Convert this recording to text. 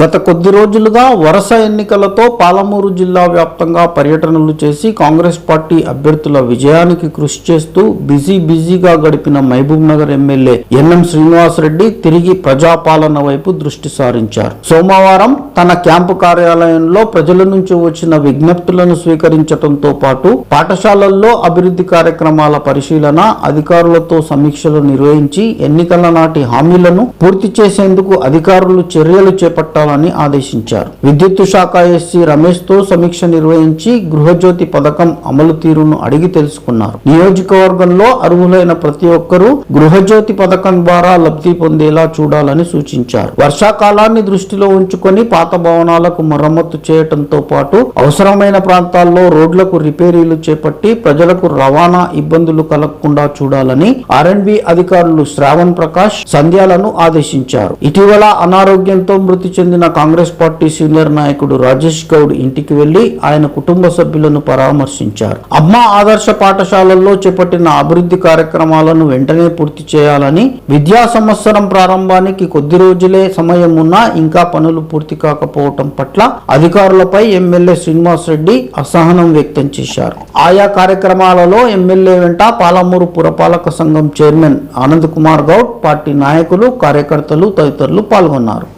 గత కొద్ది రోజులుగా వరుస ఎన్నికలతో పాలమూరు జిల్లా వ్యాప్తంగా పర్యటనలు చేసి కాంగ్రెస్ పార్టీ అభ్యర్థుల విజయానికి కృషి చేస్తూ బిజీ బిజీగా గడిపిన మహబూబ్ నగర్ ఎమ్మెల్యే ఎన్ఎం శ్రీనివాసరెడ్డి తిరిగి ప్రజాపాలన వైపు దృష్టి సారించారు. సోమవారం తన క్యాంపు కార్యాలయంలో ప్రజల నుంచి వచ్చిన విజ్ఞప్తులను స్వీకరించడంతో పాటు పాఠశాలల్లో అభివృద్ధి కార్యక్రమాల పరిశీలన అధికారులతో సమీక్షలు నిర్వహించి ఎన్నికల నాటి హామీలను పూర్తి చేసేందుకు అధికారులు చర్యలు చేపట్టారు. చేపట్టాలని ఆదేశించారు. విద్యుత్ శాఖ ఎస్సీ రమేష్తో సమీక్ష నిర్వహించి గృహజ్యోతి పథకం అమలు తీరును అడిగి తెలుసుకున్నారు. నియోజకవర్గంలో అర్హులైన ప్రతి ఒక్కరూ గృహజ్యోతి పథకం ద్వారా లబ్ధి పొందేలా చూడాలని సూచించారు. వర్షాకాలాన్ని దృష్టిలో ఉంచుకొని పాత భవనాలకు మరమ్మతు చేయటంతో పాటు అవసరమైన ప్రాంతాల్లో రోడ్లకు రిపేరీలు చేపట్టి ప్రజలకు రవాణా ఇబ్బందులు కలగకుండా చూడాలని ఆర్ఎండ్బి అధికారులు శ్రావణ్ ప్రకాష్ సంధ్యాలను ఆదేశించారు. ఇటీవల అనారోగ్యంతో మృతి చెందిన కాంగ్రెస్ పార్టీ సీనియర్ నాయకుడు రాజేష్ గౌడ్ ఇంటికి వెళ్ళి ఆయన కుటుంబ సభ్యులను పరామర్శించారు. అమ్మ ఆదర్శ పాఠశాలల్లో చేపట్టిన అభివృద్ధి కార్యక్రమాలను వెంటనే పూర్తి చేయాలని విద్యా సంవత్సరం ప్రారంభానికి కొద్ది రోజులే సమయం ఉన్నా ఇంకా పనులు పూర్తి కాకపోవటం పట్ల అధికారులపై ఎమ్మెల్యే శ్రీనివాస్ రెడ్డి అసహనం వ్యక్తం చేశారు. ఆయా కార్యక్రమాలలో ఎమ్మెల్యే వెంట పాలమూరు పురపాలక సంఘం చైర్మన్ ఆనంద్ కుమార్ గౌడ్ పార్టీ నాయకులు కార్యకర్తలు తదితరులు పాల్గొన్నారు.